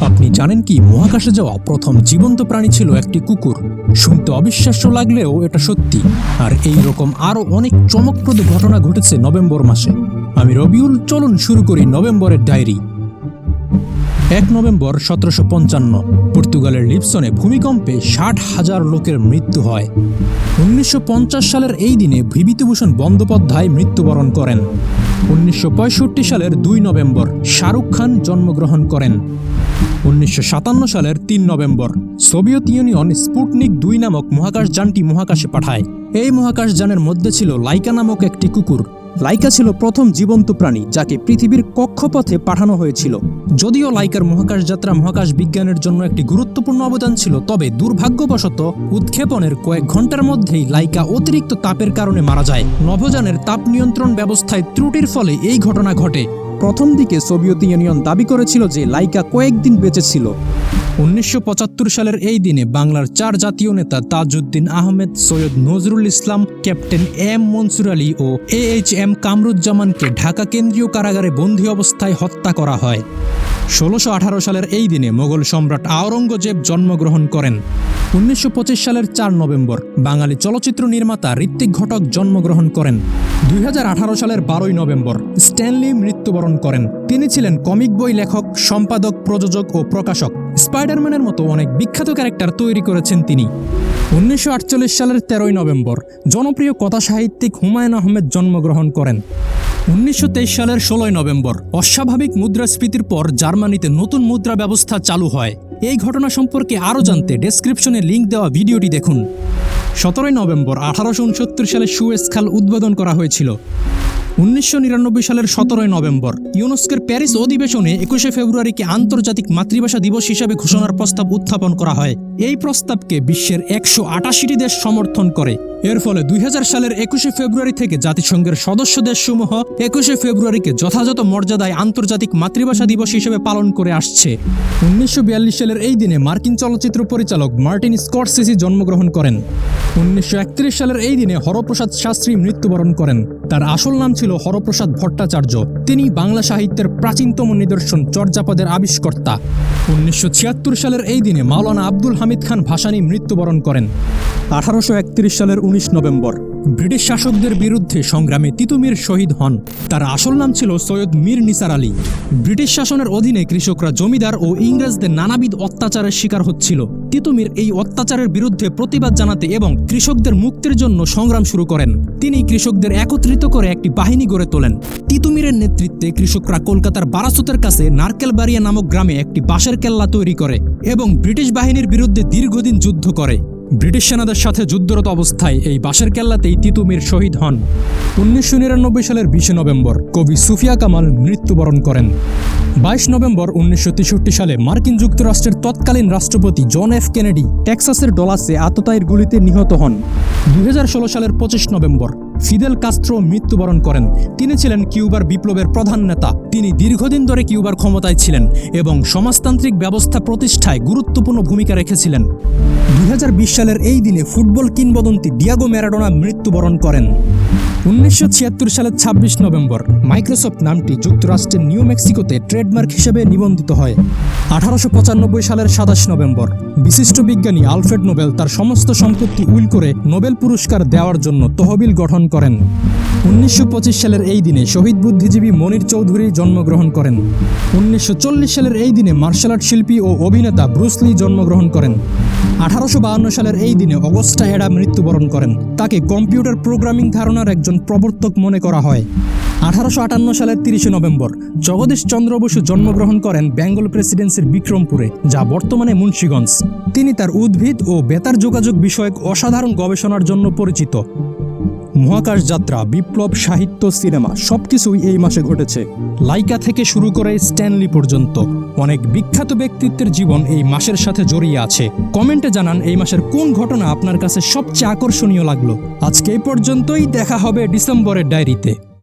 আপনি জানেন কি, মহাকাশে যাওয়া প্রথম জীবন্ত প্রাণী ছিল একটি কুকুর। শুনতে অবিশ্বাস্য লাগলেও এটা সত্যি। আর এই রকম আরও অনেক চমকপ্রদ ঘটনা ঘটেছে নভেম্বর মাসে। আমি রবিউল, চলুন শুরু করি নভেম্বরের ডায়েরি। এক নভেম্বর সতেরোশো পঞ্চান্ন, পর্তুগালের লিপসনে ভূমিকম্পে ষাট হাজার লোকের মৃত্যু হয়। উনিশশো পঞ্চাশ সালের এই দিনে বিভূতিভূষণ বন্দ্যোপাধ্যায় মৃত্যুবরণ করেন। উনিশশো পঁয়ষট্টি সালের দুই নভেম্বর শাহরুখ খান জন্মগ্রহণ করেন। উনিশশো সাতান্ন সালের তিন নভেম্বর। সোভিয়েত ইউনিয়ন স্পুটনিক দুই নামক মহাকাশযানটি মহাকাশে পাঠায়। এই মহাকাশযানের মধ্যে ছিল লাইকা নামক একটি কুকুর। লাইকা ছিল প্রথম জীবন্ত প্রাণী যাকে পৃথিবীর কক্ষপথে পাঠানো হয়েছিল। যদিও লাইকার মহাকাশ যাত্রা মহাকাশ বিজ্ঞানের জন্য একটি গুরুত্বপূর্ণ অবদান ছিল, তবে দুর্ভাগ্যবশত উৎক্ষেপণের কয়েক ঘণ্টার মধ্যেই লাইকা অতিরিক্ত তাপের কারণে মারা যায়। নভোযানের তাপ নিয়ন্ত্রণ ব্যবস্থায় ত্রুটির ফলে এই ঘটনা ঘটে। প্রথম দিকে সোভিয়েত ইউনিয়ন দাবি করেছিল যে লাইকা কয়েকদিন বেঁচে ছিল। উনিশশো পঁচাত্তর সালের এই দিনে বাংলার চার জাতীয় নেতা তাজউদ্দিন আহমেদ, সৈয়দ নজরুল ইসলাম, ক্যাপ্টেন এম মনসুর আলী ও এ এইচ এম কামরুজ্জামানকে ঢাকা কেন্দ্রীয় কারাগারে বন্দী অবস্থায় হত্যা করা হয়। ষোলোশো সালের এই দিনে মোগল সম্রাট আওরঙ্গজেব জন্মগ্রহণ করেন। উনিশশো পঁচিশ সালের চার নভেম্বর বাঙালি চলচ্চিত্র নির্মাতা ঋত্বিক ঘটক জন্মগ্রহণ করেন। দুই হাজার আঠারো সালের বারোই নভেম্বর স্ট্যানলি মৃত্যুবরণ করেন। তিনি ছিলেন কমিক বই লেখক, সম্পাদক, প্রযোজক ও প্রকাশক। স্পাইডারম্যানের মতো অনেক বিখ্যাত ক্যারেক্টার তৈরি করেছেন তিনি। উনিশশো আটচল্লিশ সালের তেরোই নভেম্বর জনপ্রিয় কথা সাহিত্যিক হুমায়ুন আহমেদ জন্মগ্রহণ করেন। উনিশশো তেইশ সালের ষোলোই নভেম্বর অস্বাভাবিক মুদ্রাস্ফীতির পর জার্মানিতে নতুন মুদ্রা ব্যবস্থা চালু হয়। এই ঘটনা সম্পর্কে আরও জানতে ডেসক্রিপশনে লিঙ্ক দেওয়া ভিডিওটি দেখুন। সতেরোই নভেম্বর আঠারোশো উনসত্তর সালে সুয়েজ খাল উদ্বোধন করা হয়েছিল। উনিশশো নিরানব্বই সালের সতেরোই নভেম্বর, ইউনেস্কের প্যারিস অধিবেশনে একুশে ফেব্রুয়ারিকে আন্তর্জাতিক মাতৃভাষা দিবস হিসাবে ঘোষণার প্রস্তাব উত্থাপন করা হয়। এই প্রস্তাবকে বিশ্বের একশো আটাশিটি দেশ সমর্থন করে। এর ফলে দুই হাজার সালের একুশে ফেব্রুয়ারি থেকে জাতিসংঘের সদস্য দেশসমূহ একুশে ফেব্রুয়ারিকে যথাযথ মর্যাদায় আন্তর্জাতিক মাতৃভাষা দিবস হিসেবে পালন করে আসছে। উনিশশো বিয়াল্লিশ সালের এই দিনে মার্কিন চলচ্চিত্র পরিচালক মার্টিন স্কটসেসি জন্মগ্রহণ করেন। উনিশশো একত্রিশ সালের এই দিনে হরপ্রসাদ শাস্ত্রী মৃত্যুবরণ করেন। তার আসল নাম ছিল হরপ্রসাদ ভট্টাচার্য। তিনি বাংলা সাহিত্যের প্রাচীনতম নিদর্শন চর্যাপদের আবিষ্কর্তা। উনিশশো ছিয়াত্তর সালের এই দিনে মাওলানা আব্দুল হামিদ খান ভাসানী মৃত্যুবরণ করেন। আঠারোশো একত্রিশ সালের উনিশ নভেম্বর। ব্রিটিশ শাসকদের বিরুদ্ধে সংগ্রামে তিতুমির শহীদ হন। তার আসল নাম ছিল সৈয়দ মীর নিসার আলী। ব্রিটিশ শাসনের অধীনে কৃষকরা জমিদার ও ইংরেজদের নানাবিধ অত্যাচারের শিকার হচ্ছিল। তিতুমির এই অত্যাচারের বিরুদ্ধে প্রতিবাদ জানাতে এবং কৃষকদের মুক্তির জন্য সংগ্রাম শুরু করেন। তিনি কৃষকদের একত্রিত করে একটি বাহিনী গড়ে তোলেন। তিতুমিরের নেতৃত্বে কৃষকরা কলকাতার বারাসতের কাছে নারকেলবাড়িয়া নামক গ্রামে একটি বাঁশের কেল্লা তৈরি করে এবং ব্রিটিশ বাহিনীর বিরুদ্ধে দীর্ঘদিন যুদ্ধ করে। ব্রিটিশ সেনাদের সাথে যুদ্ধরত অবস্থায় এই বাঁশের কেল্লাতেই তিতুমির শহীদ হন। উনিশশো নিরানব্বই সালের বিশে নভেম্বর কবি সুফিয়া কামাল মৃত্যুবরণ করেন। বাইশ নভেম্বর উনিশশো তেষট্টি সালে মার্কিন যুক্তরাষ্ট্রের তৎকালীন রাষ্ট্রপতি জন এফ কেনেডি টেক্সাসের ডলাসে আততায়ের গুলিতে নিহত হন। দু হাজার ষোলো সালের পঁচিশ নভেম্বর ফিদেল কাস্ত্রো মৃত্যুবরণ করেন। তিনি ছিলেন কিউবার বিপ্লবের প্রধান নেতা। তিনি দীর্ঘদিন ধরে কিউবার ক্ষমতায় ছিলেন এবং সমাজতান্ত্রিক ব্যবস্থা প্রতিষ্ঠায় গুরুত্বপূর্ণ ভূমিকা রেখেছিলেন। দুই হাজার বিশ সালের এই দিনে ফুটবল কিংবদন্তি ডিয়াগো ম্যারাডোনা মৃত্যুবরণ করেন। উনিশশো ছিয়াত্তর সালের ছাব্বিশ নভেম্বর, মাইক্রোসফট নামটি যুক্তরাষ্ট্রের নিউ মেক্সিকোতে ট্রেডমার্ক হিসেবে নিবন্ধিত হয়। আঠারোশো পঁচানব্বই সালের সাতাশ নভেম্বর বিশিষ্ট বিজ্ঞানী আলফ্রেড নোবেল তার সমস্ত সম্পত্তি উইল করে নোবেল পুরস্কার দেওয়ার জন্য তহবিল গঠন করেন। উনিশশো পঁচিশ সালের এই দিনে শহীদ বুদ্ধিজীবী মনির চৌধুরী জন্মগ্রহণ করেন। উনিশশো চল্লিশ সালের এই দিনে মার্শাল আর্ট শিল্পী ও অভিনেতা ব্রুসলি জন্মগ্রহণ করেন। আঠারোশো সালের এই দিনে অগস্টা এডা মৃত্যুবরণ করেন। তাকে কম্পিউটার প্রোগ্রামিং ধারণার একজন প্রবর্তক মনে করা হয়। আঠারোশো আটান্ন সালের তিরিশে নভেম্বর জগদীশ চন্দ্র বসু জন্মগ্রহণ করেন বেঙ্গল প্রেসিডেন্সির বিক্রমপুরে, যা বর্তমানে মুন্সীগঞ্জ। তিনি তার উদ্ভিদ ও বেতার যোগাযোগ বিষয়ক অসাধারণ গবেষণার জন্য পরিচিত। মহাকাশ যাত্রা, বিপ্লব, সাহিত্য, সিনেমা, সবকিছুই এই মাসে ঘটেছে। লাইকা থেকে শুরু করে স্ট্যানলি পর্যন্ত। অনেক বিখ্যাত ব্যক্তিত্বের জীবন এই মাসের সাথে জড়িয়ে আছে। কমেন্টে জানান, এই মাসের কোন ঘটনা আপনার কাছে সবচেয়ে আকর্ষণীয় লাগল? আজকে এই পর্যন্তই, দেখা হবে ডিসেম্বরের ডায়েরিতে।